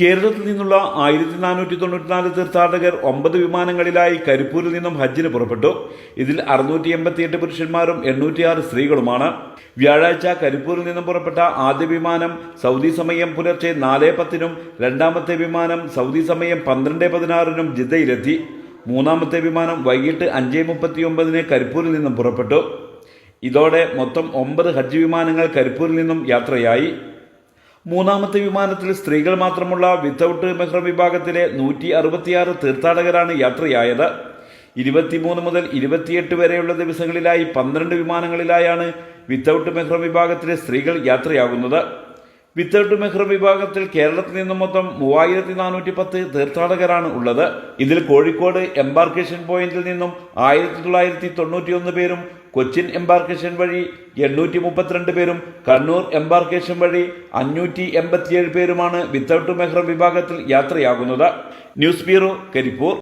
കേരളത്തിൽ നിന്നുള്ള ആയിരത്തി നാനൂറ്റി തൊണ്ണൂറ്റിനാല് തീർത്ഥാടകർ ഒമ്പത് വിമാനങ്ങളിലായി കരിപ്പൂരിൽ നിന്നും ഹജ്ജിന് പുറപ്പെട്ടു. ഇതിൽ അറുന്നൂറ്റി എൺപത്തിയെട്ട് പുരുഷന്മാരും എണ്ണൂറ്റിയാറ് സ്ത്രീകളുമാണ്. വ്യാഴാഴ്ച കരിപ്പൂരിൽ നിന്നും പുറപ്പെട്ട ആദ്യ വിമാനം സൗദി സമയം പുലർച്ചെ നാല് പത്തിനും രണ്ടാമത്തെ വിമാനം സൗദി സമയം പന്ത്രണ്ട് പതിനാറിനും ജിദ്ദയിലെത്തി. മൂന്നാമത്തെ വിമാനം വൈകിട്ട് അഞ്ച് മുപ്പത്തിയൊമ്പതിന് കരിപ്പൂരിൽ നിന്നും പുറപ്പെട്ടു. ഇതോടെ മൊത്തം ഒമ്പത് ഹജ്ജ് വിമാനങ്ങൾ കരിപ്പൂരിൽ നിന്നും യാത്രയായി. മൂന്നാമത്തെ വിമാനത്തിൽ സ്ത്രീകൾ മാത്രമുള്ള വിത്തൌട്ട് മെഹ്റ വിഭാഗത്തിലെ നൂറ്റി അറുപത്തിയാറ് തീർത്ഥാടകരാണ് യാത്രയായത്. ഇരുപത്തിമൂന്ന് മുതൽ ഇരുപത്തിയെട്ട് വരെയുള്ള ദിവസങ്ങളിലായി പന്ത്രണ്ട് വിമാനങ്ങളിലായാണ് വിത്തൌട്ട് മെഹ്റ വിഭാഗത്തിലെ സ്ത്രീകൾ യാത്രയാകുന്നത് വിത്തൌട്ട് മെഹ്റം വിഭാഗത്തിൽ കേരളത്തിൽ നിന്നും മൊത്തം മൂവായിരത്തി നാനൂറ്റി പത്ത് തീർത്ഥാടകരാണ് ഉള്ളത്. ഇതിൽ കോഴിക്കോട് എംബാർക്കേഷൻ പോയിന്റിൽ നിന്നും ആയിരത്തി തൊള്ളായിരത്തി തൊണ്ണൂറ്റിയൊന്ന് പേരും കൊച്ചിൻ എംബാർക്കേഷൻ വഴി എണ്ണൂറ്റി മുപ്പത്തിരണ്ട് പേരും കണ്ണൂർ എംബാർക്കേഷൻ വഴി അഞ്ഞൂറ്റി എൺപത്തിയേഴ് പേരുമാണ് വിത്തൗട്ട് മെഹ്റം വിഭാഗത്തിൽ യാത്രയാകുന്നത്. News bureau Karipur.